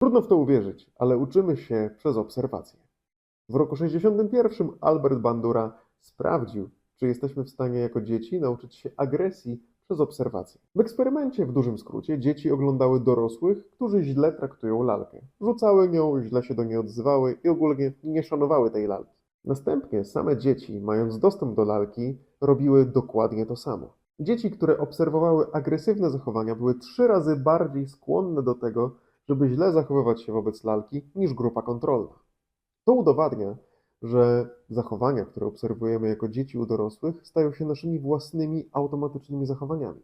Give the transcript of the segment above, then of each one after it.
Trudno w to uwierzyć, ale uczymy się przez obserwacje. W roku 61 Albert Bandura sprawdził, czy jesteśmy w stanie jako dzieci nauczyć się agresji przez obserwacje. W eksperymencie, w dużym skrócie, dzieci oglądały dorosłych, którzy źle traktują lalkę. Rzucały nią, źle się do niej odzywały i ogólnie nie szanowały tej lalki. Następnie same dzieci, mając dostęp do lalki, robiły dokładnie to samo. Dzieci, które obserwowały agresywne zachowania, były trzy razy bardziej skłonne do tego, żeby źle zachowywać się wobec lalki, niż grupa kontrolna. To udowadnia, że zachowania, które obserwujemy jako dzieci u dorosłych, stają się naszymi własnymi automatycznymi zachowaniami.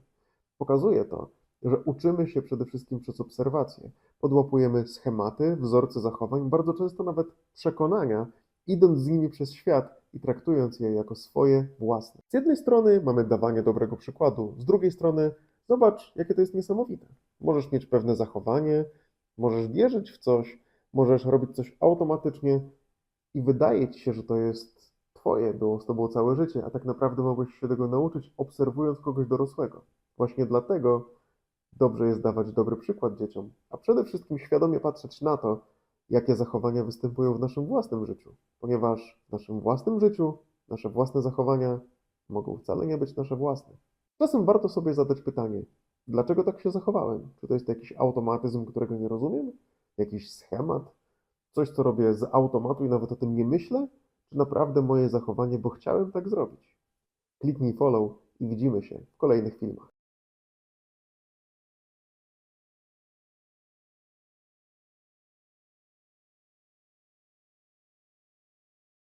Pokazuje to, że uczymy się przede wszystkim przez obserwacje. Podłapujemy schematy, wzorce zachowań, bardzo często nawet przekonania, idąc z nimi przez świat i traktując je jako swoje własne. Z jednej strony mamy dawanie dobrego przykładu, z drugiej strony zobacz, jakie to jest niesamowite. Możesz mieć pewne zachowanie, możesz wierzyć w coś, możesz robić coś automatycznie i wydaje ci się, że to jest twoje, było z tobą całe życie, a tak naprawdę mogłeś się tego nauczyć obserwując kogoś dorosłego. Właśnie dlatego dobrze jest dawać dobry przykład dzieciom, a przede wszystkim świadomie patrzeć na to, jakie zachowania występują w naszym własnym życiu, ponieważ w naszym własnym życiu nasze własne zachowania mogą wcale nie być nasze własne. Czasem warto sobie zadać pytanie, dlaczego tak się zachowałem? Czy to jest jakiś automatyzm, którego nie rozumiem? Jakiś schemat? Coś, co robię z automatu i nawet o tym nie myślę? Czy naprawdę moje zachowanie, bo chciałem tak zrobić? Kliknij follow i widzimy się w kolejnych filmach.